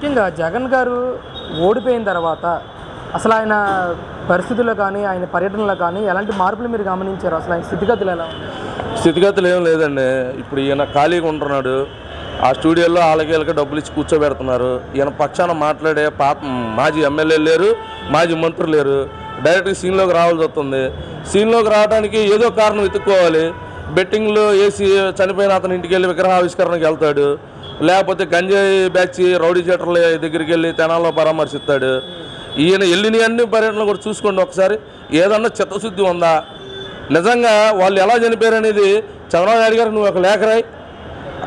ముఖ్యంగా జగన్ గారు ఓడిపోయిన తర్వాత అసలు ఆయన పరిస్థితుల్లో కానీ ఆయన పర్యటనలో కానీ ఎలాంటి మార్పులు మీరు గమనించారు? అసలు ఆయన స్థితిగతులు ఎలా స్థితిగతులు ఏం లేదండి. ఇప్పుడు ఈయన ఖాళీగా ఉంటున్నాడు. ఆ స్టూడియోలో వాళ్ళకి డబ్బులు ఇచ్చి కూర్చోబెడుతున్నారు. ఈయన పక్షాన మాట్లాడే పాప మాజీ ఎమ్మెల్యే లేరు మాజీ మంత్రులు లేరు. డైరెక్ట్గా సీన్లోకి రావాల్సి వస్తుంది. సీన్లోకి రావడానికి ఏదో కారణం వెతుక్కోవాలి. బెట్టింగ్లో వేసి చనిపోయిన అతని ఇంటికి వెళ్ళి విగ్రహావిష్కరణకి వెళ్తాడు. లేకపోతే గంజాయి బ్యాచ్ రౌడీ జటర్ల దగ్గరికి వెళ్ళి తెనాల్లో పరామర్శిస్తాడు. ఈయన వెళ్ళిన అన్ని పర్యటనలు కూడా చూసుకోండి ఒకసారి. ఏదన్నా చిత్తశుద్ధి ఉందా? నిజంగా వాళ్ళు ఎలా చనిపోయారు అనేది చంద్రబాబు నాయుడు గారు నువ్వు ఒక లేఖ రాయి.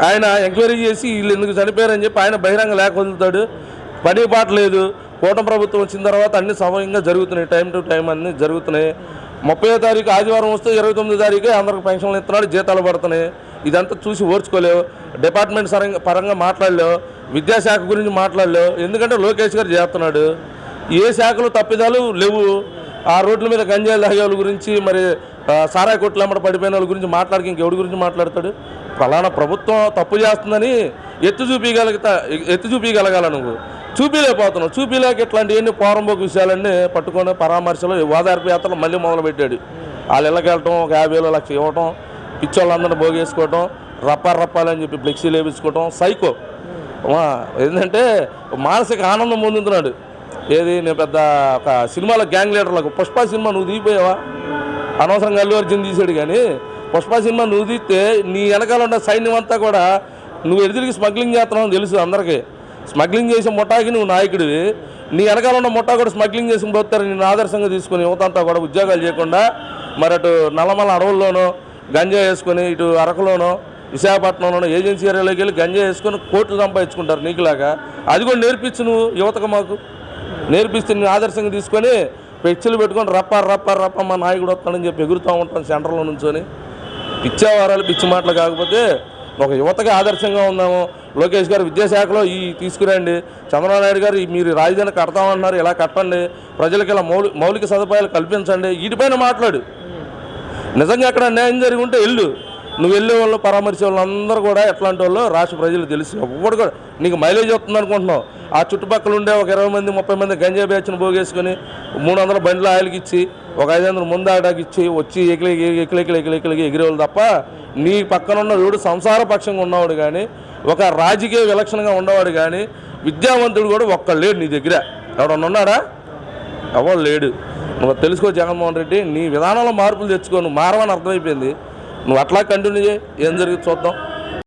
ఆయన ఎంక్వైరీ చేసి వీళ్ళు ఎందుకు చనిపోయారని చెప్పి ఆయన బహిరంగ లేఖ వదులుతాడు. పని పాట లేదు. కూటమి ప్రభుత్వం వచ్చిన తర్వాత అన్ని సమయంగా జరుగుతున్నాయి. టైం టు టైం అన్నీ జరుగుతున్నాయి. ముప్పై తారీఖు ఆదివారం వస్తే ఇరవై తొమ్మిది తారీఖు అందరికి పెన్షన్లు ఇస్తున్నాడు. జీతాలు పడుతున్నాయి. ఇదంతా చూసి ఓర్చుకోలేవు. డిపార్ట్మెంట్ సరంగా పరంగా మాట్లాడలేవు. విద్యాశాఖ గురించి మాట్లాడలేవు. ఎందుకంటే లోకేష్ గారు చేస్తున్నాడు. ఏ శాఖలో తప్పిదాలు లేవు. ఆ రోడ్ల మీద గంజాయిలు తాగే వాళ్ళ గురించి మరి సారాయి కొట్లు అమ్మడ పడిపోయిన వాళ్ళ గురించి మాట్లాడికి ఇంకెవడి గురించి మాట్లాడతాడు? ఫలానా ప్రభుత్వం తప్పు చేస్తుందని ఎత్తు చూపించగలుగుతా ఎత్తు చూపించగలగాల నువ్వు? చూపిలేకపోతున్నావు చూపిలేక ఇట్లాంటివన్నీ పోరంబోకు విషయాలన్నీ పట్టుకొని పరామర్శలు ఓదార్పు యాత్రలు మళ్ళీ మొదలుపెట్టాడు. వాళ్ళు ఇళ్ళకెళ్ళటం ఒక యాభై వేలు లక్ష ఇవ్వటం పిచ్చోళ్ళందరినీ భోగేసుకోవటం రప్పా రప్పాలని చెప్పి ఫ్లెక్సీలు వేపించుకోవటం సైకో వా, ఏంటంటే మానసిక ఆనందం పొందుతున్నాడు. ఏది నేను పెద్ద ఒక సినిమాలో గ్యాంగ్ లీడర్లకు పుష్ప సినిమా నువ్వు దిగిపోయావా? అనవసరంగా అల్లు అర్జున్ తీసాడు కానీ పుష్ప సినిమా నువ్వు దిగితే నీ వెనకాల ఉన్న సైన్యం అంతా కూడా నువ్వు ఎదురికి స్మగ్లింగ్ చేస్తున్నావు తెలుసు అందరికీ. స్మగ్లింగ్ చేసే ముఠాకి నువ్వు నాయకుడివి. నీ వెనకాల ఉన్న ముఠా కూడా స్మగ్లింగ్ చేసి పోతారు నేను ఆదర్శంగా తీసుకుని యువతంతా కూడా ఉద్యోగాలు చేయకుండా మరి అటు నల్లమల అడవుల్లోనూ గంజా వేసుకొని ఇటు అరకులోనో విశాఖపట్నంలోనో ఏజెన్సీ ఏరియాలోకి వెళ్ళి గంజా వేసుకొని కోట్లు సంపాదించుకుంటారు నీకులాగా. అది కూడా నేర్పించు నువ్వు యువతకు మాకు. నేర్పిస్తే నేను ఆదర్శంగా తీసుకొని పెచ్చులు పెట్టుకొని రప్ప రప్ప రప్ప మా నాయకుడు వస్తాడని చెప్పి ఎగురుతూ ఉంటాను సెంటర్లో నుంచొని. పిచ్చేవారాలు పిచ్చి మాటలు కాకపోతే ఒక యువతగా ఆదర్శంగా ఉన్నాము లోకేష్ గారు విద్యాశాఖలో ఈ తీసుకురండి. చంద్రబాబు నాయుడు గారు ఈ మీరు రాజధాని కడతామన్నారు ఇలా కట్టండి. ప్రజలకు ఇలా మౌలి మౌలిక సదుపాయాలు కల్పించండి. వీటిపైన మాట్లాడు. నిజంగా అక్కడ న్యాయం జరిగి ఉంటే వెళ్ళు. నువ్వు వెళ్ళే వాళ్ళు పరామర్శే వాళ్ళందరూ కూడా ఎట్లాంటి వాళ్ళు రాష్ట్ర ప్రజలు తెలుసు. ఒక్కడు కూడా నీకు మైలేజ్ వస్తుంది అనుకుంటున్నావు. ఆ చుట్టుపక్కల ఉండే ఒక ఇరవై మంది ముప్పై మంది గంజా బ్యాచ్ను పోగేసుకొని మూడు వందల బండ్ల ఆయిల్కి ఇచ్చి ఒక ఐదు వందలు ముందు ఆటకి ఇచ్చి వచ్చి ఎకిలి ఎకిలి ఎకిలి ఎకిలికి ఎగిరేవాళ్ళు తప్ప నీ పక్కన ఉన్న వీడు సంసార పక్షంగా ఉన్నవాడు కానీ ఒక రాజకీయ విలక్షణంగా ఉన్నవాడు కానీ విద్యావంతుడు కూడా ఒక్కడు లేడు నీ దగ్గర. ఎవడన్నా ఉన్నాడా? ఎవరు లేడు. నువ్వు తెలుసుకో జగన్మోహన్ రెడ్డి నీ విధానంలో మార్పులు తెచ్చుకో నువ్వు మారవని అర్థమైపోయింది. నువ్వు అట్లా కంటిన్యూ చేయి ఏం జరిగింది చూద్దాం.